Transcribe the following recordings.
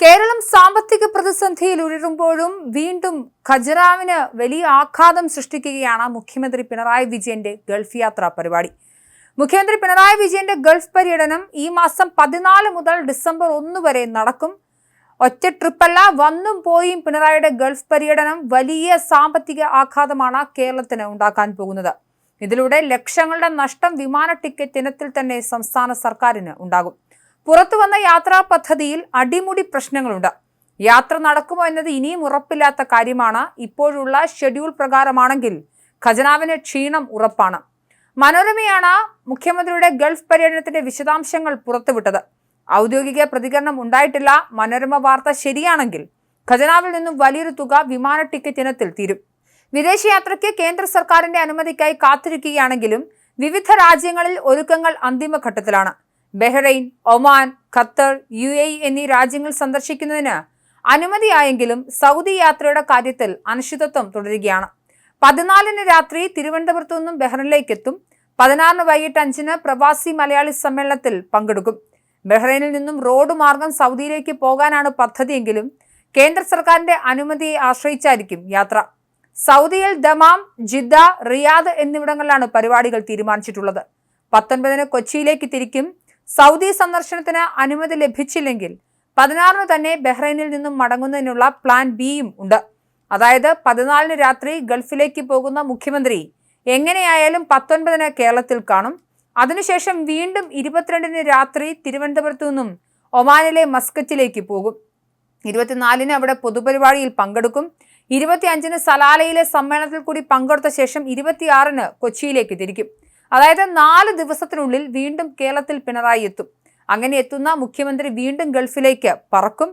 കേരളം സാമ്പത്തിക പ്രതിസന്ധിയിൽ ഉഴറുമ്പോഴും വീണ്ടും ഖജറാവിന് വലിയ ആഘാതം സൃഷ്ടിക്കുകയാണ് മുഖ്യമന്ത്രി പിണറായി വിജയന്റെ ഗൾഫ് യാത്രാ പരിപാടി. മുഖ്യമന്ത്രി പിണറായി വിജയന്റെ ഗൾഫ് പര്യടനം ഈ മാസം പതിനാല് മുതൽ ഡിസംബർ ഒന്ന് വരെ നടക്കും. ഒറ്റ ട്രിപ്പല്ല വന്നും പോയും പിണറായിയുടെ ഗൾഫ് പര്യടനം വലിയ സാമ്പത്തിക ആഘാതമാണ് കേരളത്തിന് ഉണ്ടാക്കാൻ പോകുന്നത്. ഇതിലൂടെ ലക്ഷങ്ങളുടെ നഷ്ടം വിമാന ടിക്കറ്റ് ഇനത്തിൽ തന്നെ സംസ്ഥാന സർക്കാരിന് ഉണ്ടാകും. പുറത്തു വന്ന യാത്രാ പദ്ധതിയിൽ അടിമുടി പ്രശ്നങ്ങളുണ്ട്. യാത്ര നടക്കുമോ എന്നത് ഇനിയും ഉറപ്പില്ലാത്ത കാര്യമാണ് ഇപ്പോഴുള്ള ഷെഡ്യൂൾ പ്രകാരമാണെങ്കിൽ ഖജനാവിന് ക്ഷീണം ഉറപ്പാണ്. മനോരമയാണ് മുഖ്യമന്ത്രിയുടെ ഗൾഫ് പര്യടനത്തിന്റെ വിശദാംശങ്ങൾ പുറത്തുവിട്ടത്. ഔദ്യോഗിക പ്രതികരണം ഉണ്ടായിട്ടില്ല. മനോരമ വാർത്ത ശരിയാണെങ്കിൽ ഖജനാവിൽ നിന്നും വലിയൊരു തുക വിമാന ടിക്കറ്റ് ഇനത്തിൽ തീരും. വിദേശയാത്രയ്ക്ക് കേന്ദ്ര സർക്കാരിന്റെ അനുമതിക്കായി കാത്തിരിക്കുകയാണെങ്കിലും വിവിധ രാജ്യങ്ങളിൽ ഒരുക്കങ്ങൾ അന്തിമഘട്ടത്തിലാണ്. Bahrain Oman Qatar U A എന്നീ രാജ്യങ്ങൾ സന്ദർശിക്കുന്നതിന് അനുമതിയായെങ്കിലും സൗദി യാത്രയുടെ കാര്യത്തിൽ അനിശ്ചിതത്വം തുടരുകയാണ്. പതിനാലിന് രാത്രി തിരുവനന്തപുരത്തു നിന്നും ബഹ്റൈനിലേക്ക് എത്തും പതിനാറിന് വൈകിട്ട് അഞ്ചിന് പ്രവാസി മലയാളി സമ്മേളനത്തിൽ പങ്കെടുക്കും. ബഹ്റൈനിൽ നിന്നും റോഡ് മാർഗം സൗദിയിലേക്ക് പോകാനാണ് പദ്ധതിയെങ്കിലും കേന്ദ്ര സർക്കാരിന്റെ അനുമതിയെ ആശ്രയിച്ചായിരിക്കും യാത്ര. സൗദിയിൽ ദമാം ജിദ്ദ റിയാദ് എന്നിവിടങ്ങളിലാണ് പരിപാടികൾ തീരുമാനിച്ചിട്ടുള്ളത്. പത്തൊൻപതിന് കൊച്ചിയിലേക്ക് തിരിക്കും സൗദി സന്ദർശനത്തിന് അനുമതി ലഭിച്ചില്ലെങ്കിൽ പതിനാറിന് തന്നെ ബഹ്റൈനിൽ നിന്നും മടങ്ങുന്നതിനുള്ള പ്ലാൻ ബിയും ഉണ്ട്. അതായത് പതിനാലിന് രാത്രി ഗൾഫിലേക്ക് പോകുന്ന മുഖ്യമന്ത്രി എങ്ങനെയായാലും പത്തൊൻപതിന് കേരളത്തിൽ കാണും. അതിനുശേഷം വീണ്ടും ഇരുപത്തിരണ്ടിന് രാത്രി തിരുവനന്തപുരത്തു നിന്നും ഒമാനിലെ മസ്കറ്റിലേക്ക് പോകും. ഇരുപത്തിനാലിന് അവിടെ പൊതുപരിപാടിയിൽ പങ്കെടുക്കും. ഇരുപത്തിയഞ്ചിന് സലാലയിലെ സമ്മേളനത്തിൽ കൂടി പങ്കെടുത്ത ശേഷം ഇരുപത്തിയാറിന് കൊച്ചിയിലേക്ക് തിരിക്കും. അതായത് നാല് ദിവസത്തിനുള്ളിൽ വീണ്ടും കേരളത്തിൽ പിണറായി എത്തും. അങ്ങനെ എത്തുന്ന മുഖ്യമന്ത്രി വീണ്ടും ഗൾഫിലേക്ക് പറക്കും.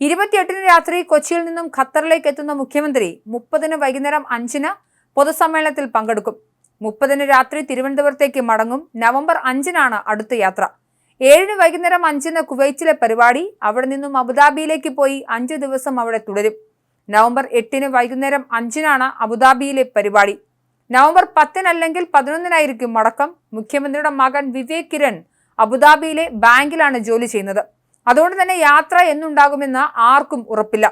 ഇരുപത്തിയെട്ടിന് രാത്രി കൊച്ചിയിൽ നിന്നും ഖത്തറിലേക്ക് എത്തുന്ന മുഖ്യമന്ത്രി മുപ്പതിന് വൈകുന്നേരം അഞ്ചിന് പൊതുസമ്മേളനത്തിൽ പങ്കെടുക്കും. മുപ്പതിന് രാത്രി തിരുവനന്തപുരത്തേക്ക് മടങ്ങും. നവംബർ അഞ്ചിനാണ് അടുത്ത യാത്ര. ഏഴിന് വൈകുന്നേരം അഞ്ചിന് കുവൈറ്റിലെ പരിപാടി അവിടെ നിന്നും അബുദാബിയിലേക്ക് പോയി അഞ്ച് ദിവസം അവിടെ തുടരും. നവംബർ എട്ടിന് വൈകുന്നേരം അഞ്ചിനാണ് അബുദാബിയിലെ പരിപാടി. നവംബർ പത്തിനല്ലെങ്കിൽ പതിനൊന്നിനായിരിക്കും മടക്കം. മുഖ്യമന്ത്രിയുടെ മകൻ വിവേക് കിരൺ അബുദാബിയിലെ ബാങ്കിലാണ് ജോലി ചെയ്യുന്നത്. അതുകൊണ്ട് തന്നെ യാത്ര എന്നുണ്ടാകുമെന്ന് ആർക്കും ഉറപ്പില്ല.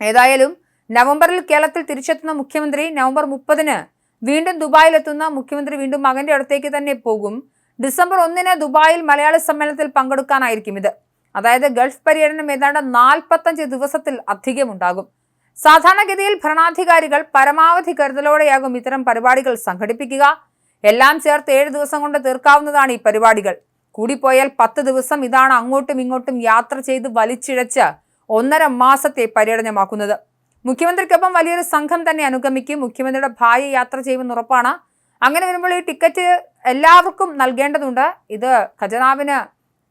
ഏതായാലും നവംബറിൽ കേരളത്തിൽ തിരിച്ചെത്തുന്ന മുഖ്യമന്ത്രി നവംബർ മുപ്പതിന് വീണ്ടും ദുബായിലെത്തുന്ന മുഖ്യമന്ത്രി വീണ്ടും മകന്റെ അടുത്തേക്ക് തന്നെ പോകും. ഡിസംബർ ഒന്നിന് ദുബായിൽ മലയാള സമ്മേളനത്തിൽ പങ്കെടുക്കാനായിരിക്കും ഇത്. അതായത് ഗൾഫ് പര്യടനം ഏതാണ്ട് നാൽപ്പത്തഞ്ച് ദിവസത്തിൽ അധികമുണ്ടാകും. സാധാരണഗതിയിൽ ഭരണാധികാരികൾ പരമാവധി കരുതലോടെയാകും ഇത്തരം പരിപാടികൾ സംഘടിപ്പിക്കുക. എല്ലാം ചേർത്ത് ഏഴ് ദിവസം കൊണ്ട് തീർക്കാവുന്നതാണ് ഈ പരിപാടികൾ. കൂടിപ്പോയാൽ പത്ത് ദിവസം ഇതാണ് അങ്ങോട്ടും ഇങ്ങോട്ടും യാത്ര ചെയ്ത് വലിച്ചിഴച്ച് ഒന്നര മാസത്തെ പര്യടനമാക്കുന്നത്. മുഖ്യമന്ത്രിക്കൊപ്പം വലിയൊരു സംഘം തന്നെ അനുഗമിക്കും. മുഖ്യമന്ത്രിയുടെ ഭാര്യ യാത്ര ചെയ്യുമെന്ന് ഉറപ്പാണ്. അങ്ങനെ വരുമ്പോൾ ഈ ടിക്കറ്റ് എല്ലാവർക്കും നൽകേണ്ടതുണ്ട്. ഇത് ഖജനാവിന്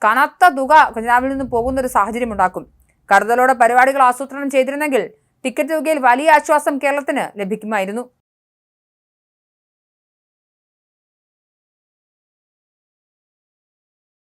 കനത്ത തുക ഖജനാവിൽ നിന്ന് പോകുന്ന ഒരു സാഹചര്യം ഉണ്ടാക്കും കരുതലോടെ പരിപാടികൾ ആസൂത്രണം ചെയ്തിരുന്നെങ്കിൽ ടിക്കറ്റ് തുകയിൽ വലിയ ആശ്വാസം കേരളത്തിന് ലഭിക്കുമായിരുന്നു